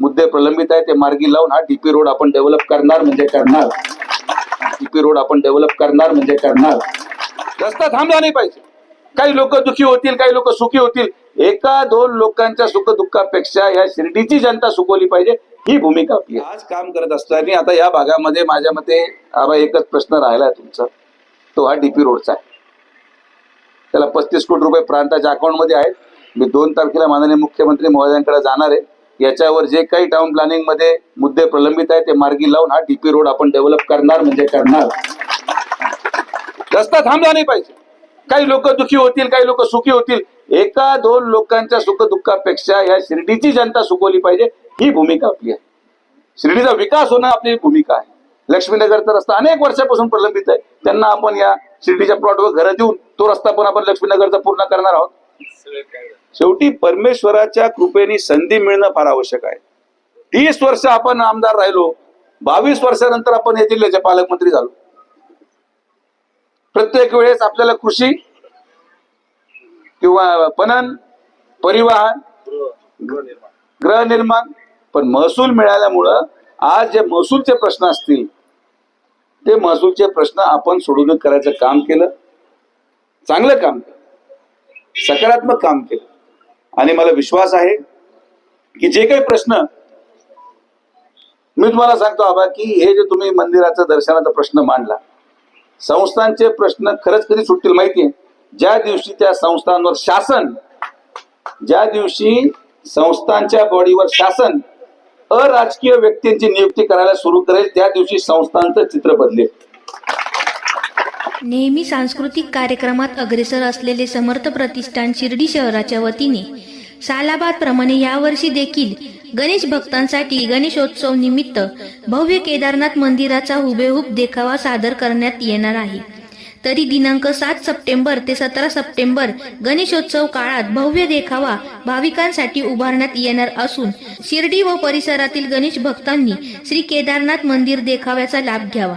मुद्दे प्रलंबित आहे ते मार्गी लावून हा डीपी रोड आपण डेव्हलप करणार म्हणजे करणार. डीपी रोड आपण डेव्हलप करणार म्हणजे करणार. रस्ता थांबला नाही पाहिजे. काही लोक दुखी होतील काही लोक सुखी होतील. एका दोन लोकांच्या सुखदुःखापेक्षा या शिर्डीची जनता सुखवली पाहिजे ही भूमिका आपली आज काम करत असताना आता या भागामध्ये माझ्या मते आबा एकच प्रश्न राहिला तुमचा. तो हा डीपी रोडचा आहे. त्याला पस्तीस कोटी रुपये प्रांताच्या अकाउंटमध्ये आहेत. मी दोन तारखेला माननीय मुख्यमंत्री महोदयांकडे जाणार आहे. याच्यावर जे काही टाउन प्लॅनिंगमध्ये मुद्दे प्रलंबित आहे ते मार्गी लावून हा डीपी रोड आपण डेव्हलप करणार म्हणजे करणार. रस्ता थांबला नाही पाहिजे. काही लोक दुखी होतील काही लोक सुखी होतील. एका दोन लोकांच्या सुखदुःखापेक्षा या शिर्डीची जनता सुखवली पाहिजे ही भूमिका आपली आहे. शिर्डीचा विकास होणं आपली भूमिका आहे. लक्ष्मीनगरचा रस्ता अनेक वर्षापासून प्रलंबित आहे. त्यांना आपण या शिर्डीच्या प्लॉटवर घरं देऊन तो रस्ता पण आपण लक्ष्मीनगरचा पूर्ण करणार आहोत. शेवटी परमेश्वराच्या कृपेने संधी मिळणं फार आवश्यक आहे. तीस वर्ष आपण आमदार राहिलो बावीस वर्षानंतर आपण या जिल्ह्याचे पालकमंत्री झालो. प्रत्येक वेळेस आपल्याला कृषी किंवा पणन परिवहन गृहनिर्माण पण महसूल मिळाल्यामुळं आज जे महसूलचे प्रश्न असतील ते महसूलचे प्रश्न आपण सोडून करायचं काम केलं चांगलं काम केलं सकारात्मक काम केलं. आणि मला विश्वास आहे की जे काही प्रश्न मी तुम्हाला सांगतो आबा की हे जे तुम्ही मंदिराचा दर्शनाचा प्रश्न मांडला संस्थांचे प्रश्न खरंच कधी सुटतील माहिती आहे? ज्या दिवशी त्या संस्थांवर शासन ज्या दिवशी संस्थांच्या बॉडीवर शासन अराजकीय व्यक्तींची नियुक्ती करायला सुरू करेल त्या दिवशी संस्थांचं चित्र बदलेल. नेहमी सांस्कृतिक कार्यक्रमात अग्रेसर असलेले समर्थ प्रतिष्ठान शिर्डी शहराच्या वतीने. सालाबादप्रमाणे यावर्षी देखील गणेश भक्तांसाठी गणेशोत्सव निमित्त भव्य केदारनाथ मंदिराचा हुबेहूब देखावा सादर करण्यात येणार आहे. तरी दिनांक सात सप्टेंबर ते सतरा सप्टेंबर गणेशोत्सव काळात भव्य देखावा भाविकांसाठी उभारण्यात येणार असून शिर्डी व परिसरातील गणेश भक्तांनी श्री केदारनाथ मंदिर देखाव्याचा लाभ घ्यावा.